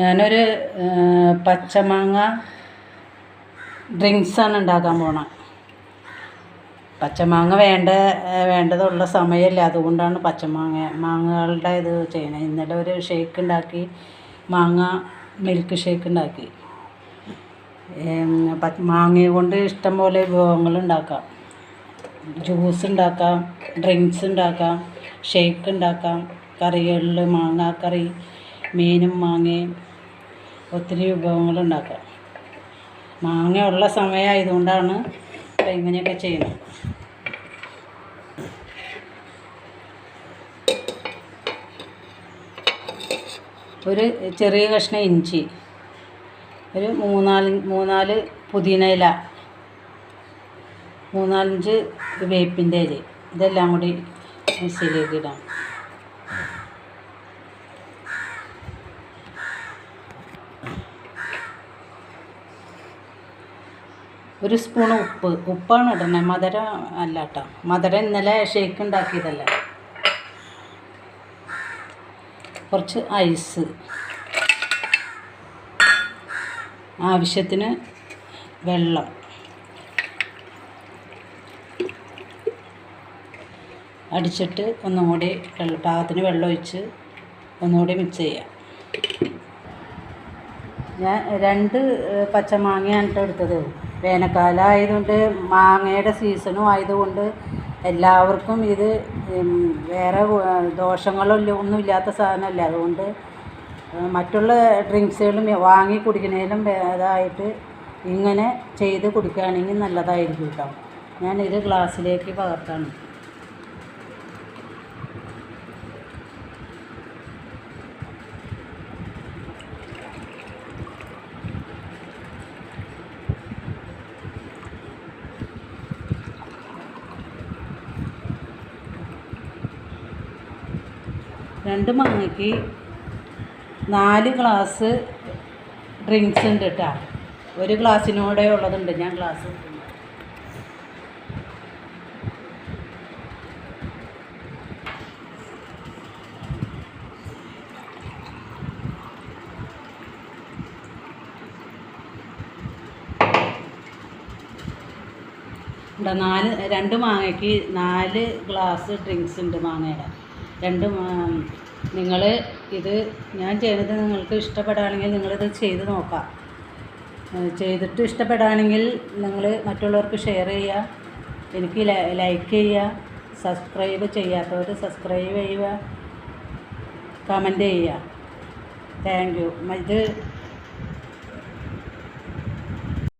ഞാനൊരു പച്ചമാങ്ങ ഡ്രിങ്ക്സാണ് ഉണ്ടാക്കാൻ പോണത് പച്ചമാങ്ങ വേണ്ട വേണ്ടതുള്ള സമയമല്ല. അതുകൊണ്ടാണ് പച്ചമാങ്ങ മാങ്ങകളുടെ ഇത് ചെയ്യണത് ഇന്നലെ ഒരു ഷേക്ക് ഉണ്ടാക്കി മാങ്ങ മിൽക്ക് ഷേക്ക് ഉണ്ടാക്കി. മാങ്ങ കൊണ്ട് ഇഷ്ടം പോലെ വിഭവങ്ങൾ ഉണ്ടാക്കാം. ജ്യൂസ് ഉണ്ടാക്കാം ഡ്രിങ്ക്സ് ഉണ്ടാക്കാം ഷേക്ക് ഉണ്ടാക്കാം കറികളിൽ മാങ്ങാക്കറി മീനും മാങ്ങയും ഒത്തിരി വിഭവങ്ങൾ ഉണ്ടാക്കാം മാങ്ങ ഉള്ള സമയമായതുകൊണ്ടാണ് ഇങ്ങനെയൊക്കെ ചെയ്യുന്നത്. ഒരു ചെറിയ കഷ്ണം ഇഞ്ചി ഒരു മൂന്നാൽ മൂന്നാൽ പുതിന ഇല മൂന്നാലഞ്ച് വേപ്പിന്റെ ഇല ഇതെല്ലാം കൂടി മിക്സിയിലേക്ക് ഇടാം. ഒരു സ്പൂൺ ഉപ്പ്. ഉപ്പാണ് ഇടണത് മധുരം അല്ല കേട്ടോ മധുരം ഇന്നലെ ഷേക്ക് ഉണ്ടാക്കിയതല്ല. കുറച്ച് ഐസ്. ആവശ്യത്തിന് വെള്ളം. അടിച്ചിട്ട് ഒന്നും കൂടി പാകത്തിന് വെള്ളം ഒഴിച്ച് ഒന്നുകൂടി മിക്സ് ചെയ്യാം. ഞാൻ രണ്ട് പച്ചമാങ്ങയാണ് എടുത്തത്. വേനൽക്കാലം ആയതുകൊണ്ട് മാങ്ങയുടെ സീസണും ആയതുകൊണ്ട് എല്ലാവർക്കും ഇത് വേറെ ദോഷങ്ങളൊന്നും ഒന്നും ഇല്ലാത്ത സാധനമല്ല. അതുകൊണ്ട് മറ്റുള്ള ഡ്രിങ്ക്സുകളും വാങ്ങി കുടിക്കുന്നതിലും ഭേദമായിട്ട് ഇങ്ങനെ ചെയ്ത് കുടിക്കുകയാണെങ്കിൽ നല്ലതായിരിക്കും കേട്ടോ. ഞാനിത് ഗ്ലാസ്സിലേക്ക് പകർത്താണ് രണ്ട് മാങ്ങയ്ക്ക് നാല് ഗ്ലാസ് ഡ്രിങ്ക്സ് ഉണ്ട് കേട്ടോ ഒരു ഗ്ലാസ്സിനോടെ ഉള്ളതുണ്ട്. ഞാൻ ഗ്ലാസ് ഇവിടെ നാല് രണ്ട് മാങ്ങയ്ക്ക് നാല് ഗ്ലാസ് ഡ്രിങ്ക്സ് ഉണ്ട് മാങ്ങയുടെ. രണ്ട് നിങ്ങൾ ഇത് ഞാൻ ചെയ്യുന്നത് നിങ്ങൾക്ക് ഇഷ്ടപ്പെടുകയാണെങ്കിൽ നിങ്ങളിത് ചെയ്ത് നോക്കാം. ചെയ്തിട്ട് ഇഷ്ടപ്പെടുകയാണെങ്കിൽ നിങ്ങൾ മറ്റുള്ളവർക്ക് ഷെയർ ചെയ്യുക എനിക്ക് ലൈക്ക് ചെയ്യുക സബ്സ്ക്രൈബ് ചെയ്യാത്തവർ സബ്സ്ക്രൈബ് ചെയ്യുക കമന്റ് ചെയ്യുക. താങ്ക് യു ഇത്